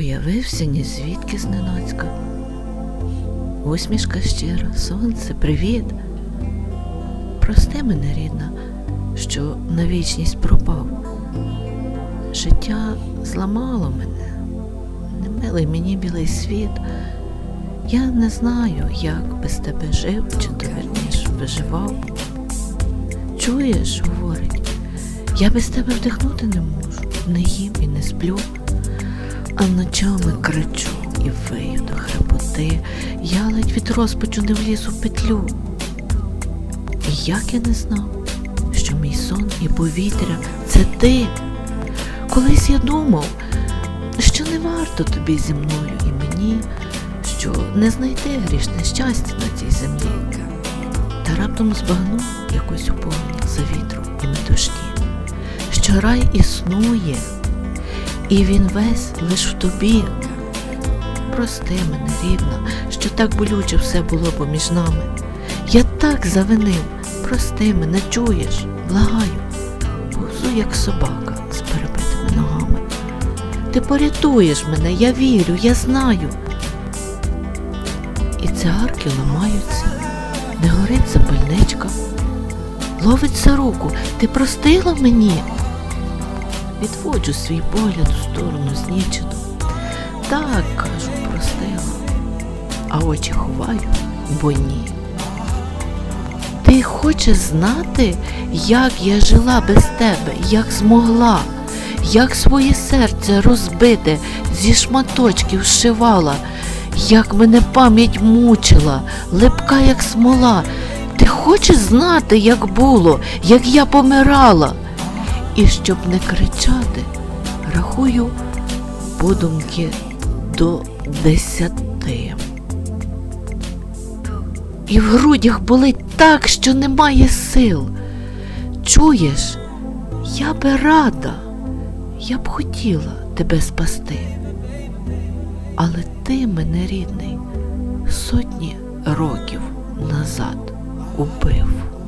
Появився ні звідки зненацька. Усмішка щира, сонце, привіт. Прости мене, рідна, що на вічність пропав. Життя зламало мене, немилий мені білий світ. Я не знаю, як без тебе жив, чи то вірніш виживав. Чуєш, говорить, я без тебе вдихнути не можу, не їм і не сплю, а ночами кричу і вию до хрипоти, я ледь від розпачу не вліз у петлю. І як я не знав, що мій сон і повітря це ти. Колись я думав, що не варто тобі зі мною і мені, що не знайти грішне щастя на цій землі. Та раптом збагнув якось у повні за вітру і метушні, що рай існує, і він весь лиш в тобі. Прости мене, рідна, що так болюче все було поміж нами. Я так завинив, прости мене, чуєш, благаю, повзу, як собака з перебитими ногами. Ти порятуєш мене, я вірю, я знаю. І цигарки ламаються, не горить запальничка. Ловиться руку, ти простила мені? Відводжу свій погляд у сторону знічену. Так, кажу, простила, а очі ховаю, бо ні. Ти хочеш знати, як я жила без тебе, як змогла, як своє серце розбите зі шматочків зшивала, як мене пам'ять мучила, липка, як смола. Ти хочеш знати, як було, як я помирала? І щоб не кричати, рахую подумки до десяти. І в грудях болить так, що немає сил. Чуєш, я би рада, я б хотіла тебе спасти. Але ти мене, рідний, сотні років назад убив.